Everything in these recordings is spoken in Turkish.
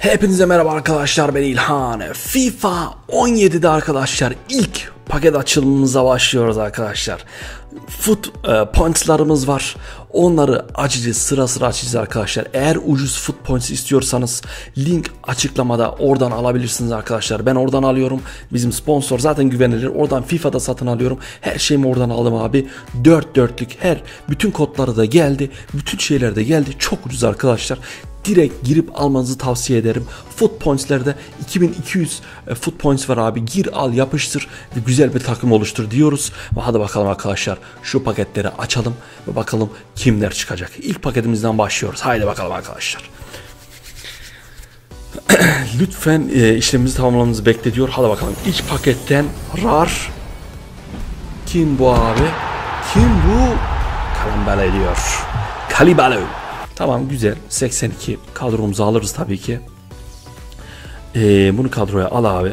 Hepinize merhaba arkadaşlar ben İlhan. FIFA 17'de arkadaşlar ilk paket açılımımıza başlıyoruz arkadaşlar. Foot e, pointslarımız var. Onları açacağız sıra sıra açacağız arkadaşlar. Eğer ucuz foot points istiyorsanız link açıklamada oradan alabilirsiniz arkadaşlar. Ben oradan alıyorum. Bizim sponsor zaten güvenilir. Oradan FIFA'da satın alıyorum. Her şeyimi oradan aldım abi. 4 dörtlük her bütün kodları da geldi. Bütün şeyler de geldi. Çok ucuz arkadaşlar direkt girip almanızı tavsiye ederim. Foot Points'lerde 2200 e, Foot Points var abi. Gir al yapıştır ve güzel bir takım oluştur diyoruz. Ve hadi bakalım arkadaşlar şu paketleri açalım ve bakalım kimler çıkacak. İlk paketimizden başlıyoruz. Haydi bakalım arkadaşlar. Lütfen e, işlemimizi tamamlamamızı bekletiyor. Hadi bakalım. İlk paketten RAR kim bu abi? Kim bu? Kalambala ediyor. Kalibalo. Tamam güzel. 82 kadromuzu alırız tabii ki. Ee, bunu kadroya al abi.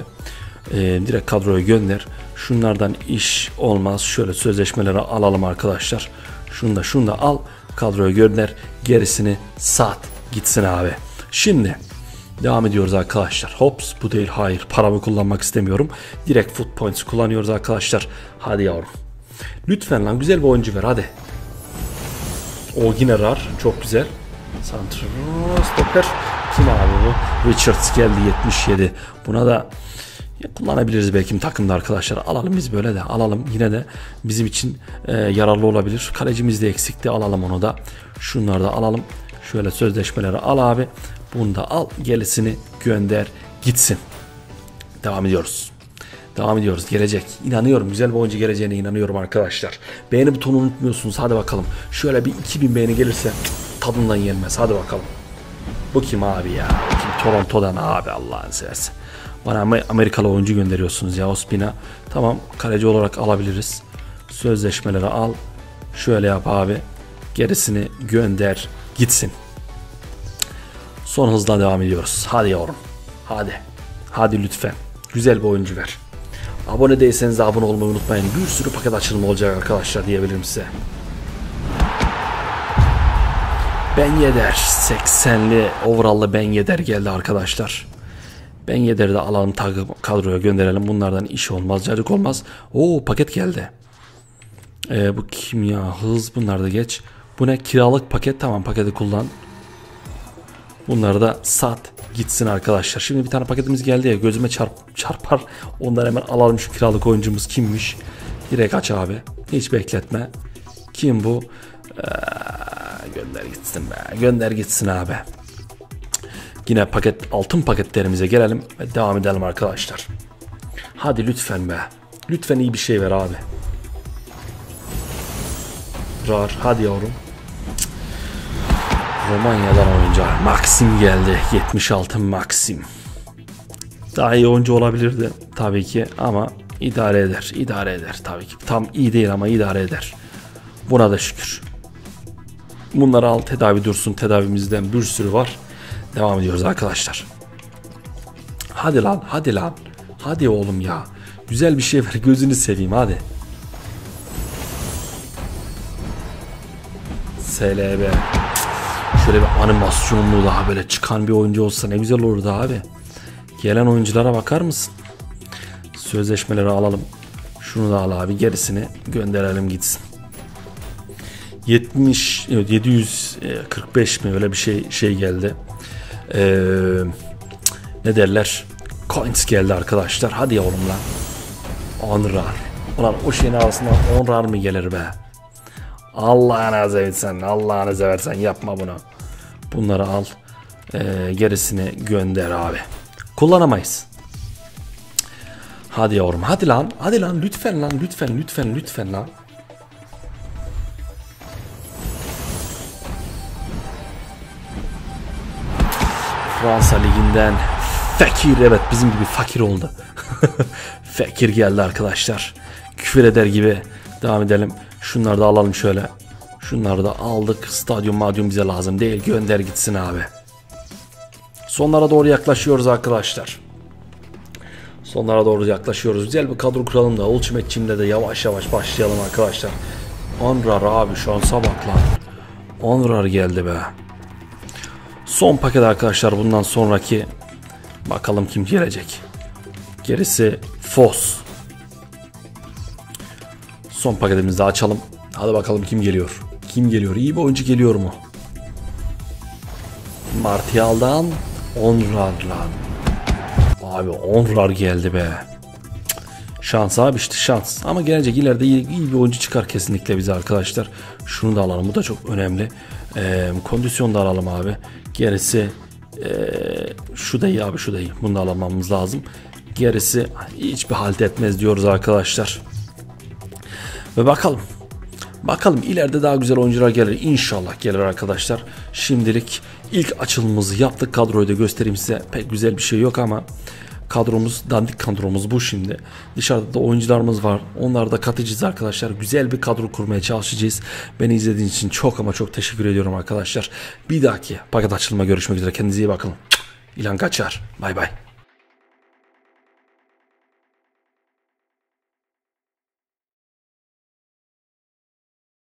Ee, direkt kadroya gönder. Şunlardan iş olmaz. Şöyle sözleşmeleri alalım arkadaşlar. Şunu da şunu da al. Kadroya gönder. Gerisini sat. Gitsin abi. Şimdi devam ediyoruz arkadaşlar. Hops bu değil hayır. Paramı kullanmak istemiyorum. Direkt foot points kullanıyoruz arkadaşlar. Hadi yavrum. Lütfen lan güzel bir oyuncu ver hadi. O yine rar. Çok güzel. Santro stoper. Kim abi bu? Richards geldi 77. Buna da kullanabiliriz belki takımda arkadaşlar. Alalım biz böyle de alalım. Yine de bizim için e, yararlı olabilir. Kalecimiz de eksikti. Alalım onu da. Şunları da alalım. Şöyle sözleşmeleri al abi. Bunu da al. Gerisini gönder gitsin. Devam ediyoruz. Devam ediyoruz. Gelecek. İnanıyorum. Güzel bir oyuncu geleceğine inanıyorum arkadaşlar. Beğeni butonu unutmuyorsunuz. Hadi bakalım. Şöyle bir 2000 beğeni gelirse tadından yenmez. Hadi bakalım. Bu kim abi ya? Kim Toronto'dan abi Allah'ını seversen. Bana Amerikalı oyuncu gönderiyorsunuz ya Ospina. Tamam kaleci olarak alabiliriz. Sözleşmeleri al. Şöyle yap abi. Gerisini gönder gitsin. Son hızla devam ediyoruz. Hadi yavrum. Hadi. Hadi lütfen. Güzel bir oyuncu ver. Abone değilseniz de abone olmayı unutmayın. Bir sürü paket açılımı olacak arkadaşlar diyebilirim size. Ben Yeder 80'li overall'lı Ben Yeder geldi arkadaşlar. Ben Yeder'i de alalım kadroya gönderelim. Bunlardan iş olmaz, cacık olmaz. Oo paket geldi. Ee, bu kimya, hız bunlar da geç. Bu ne? Kiralık paket. Tamam paketi kullan. Bunları da sat gitsin arkadaşlar. Şimdi bir tane paketimiz geldi ya gözüme çarp, çarpar. Onları hemen alalım şu kiralık oyuncumuz kimmiş. Direkt aç abi. Hiç bekletme. Kim bu? Ee, gönder gitsin be. Gönder gitsin abi. Yine paket altın paketlerimize gelelim ve devam edelim arkadaşlar. Hadi lütfen be. Lütfen iyi bir şey ver abi. Rar hadi yavrum. Romanya'dan oyuncu Maxim geldi. 76 Maxim. Daha iyi oyuncu olabilirdi tabii ki ama idare eder. idare eder tabii ki. Tam iyi değil ama idare eder. Buna da şükür. Bunları al tedavi dursun. Tedavimizden bir sürü var. Devam ediyoruz arkadaşlar. Hadi lan hadi lan. Hadi oğlum ya. Güzel bir şey ver gözünü seveyim hadi. SLB. Şöyle bir animasyonlu daha böyle çıkan bir oyuncu olsa ne güzel olurdu abi. Gelen oyunculara bakar mısın? Sözleşmeleri alalım. Şunu da al abi gerisini gönderelim gitsin. 70 745 mi öyle bir şey şey geldi. Ee, ne derler? Coins geldi arkadaşlar. Hadi yavrum lan. Onrar. Ulan o şeyin arasında onrar mı gelir be? Allah'ını seversen, Allah'ını seversen yapma bunu. Bunları al. Ee, gerisini gönder abi. Kullanamayız. Hadi yavrum hadi lan hadi lan lütfen lan lütfen lütfen lütfen lan. Fransa liginden Fekir evet bizim gibi fakir oldu. Fekir geldi arkadaşlar. Küfür eder gibi devam edelim. Şunları da alalım şöyle. Şunları da aldık. Stadyum madyum bize lazım değil. Gönder gitsin abi. Sonlara doğru yaklaşıyoruz arkadaşlar. Sonlara doğru yaklaşıyoruz. Güzel bir kadro kuralım da Ultimate Team'de de yavaş yavaş başlayalım arkadaşlar. Onrar abi şansa bak lan. Onrar geldi be. Son paket arkadaşlar bundan sonraki bakalım kim gelecek. Gerisi Fos. Son paketimizi açalım. Hadi bakalım kim geliyor. Kim geliyor? İyi bir oyuncu geliyor mu? Martial'dan Onrar'la. Abi Onrar geldi be. Şans abi işte şans. Ama gelecek ileride iyi, iyi bir oyuncu çıkar kesinlikle bize arkadaşlar. Şunu da alalım. Bu da çok önemli. Ee, kondisyon da alalım abi. Gerisi ee, şu da iyi abi şu da iyi. Bunu da alamamız lazım. Gerisi hiçbir halt etmez diyoruz arkadaşlar. Ve bakalım. Bakalım ileride daha güzel oyuncular gelir. İnşallah gelir arkadaşlar. Şimdilik ilk açılımımızı yaptık. Kadroyu da göstereyim size. Pek güzel bir şey yok ama kadromuz dandik kadromuz bu şimdi. Dışarıda da oyuncularımız var. Onları da katacağız arkadaşlar. Güzel bir kadro kurmaya çalışacağız. Beni izlediğiniz için çok ama çok teşekkür ediyorum arkadaşlar. Bir dahaki paket açılma görüşmek üzere. Kendinize iyi bakın. İlan Kaçar. Bay bay.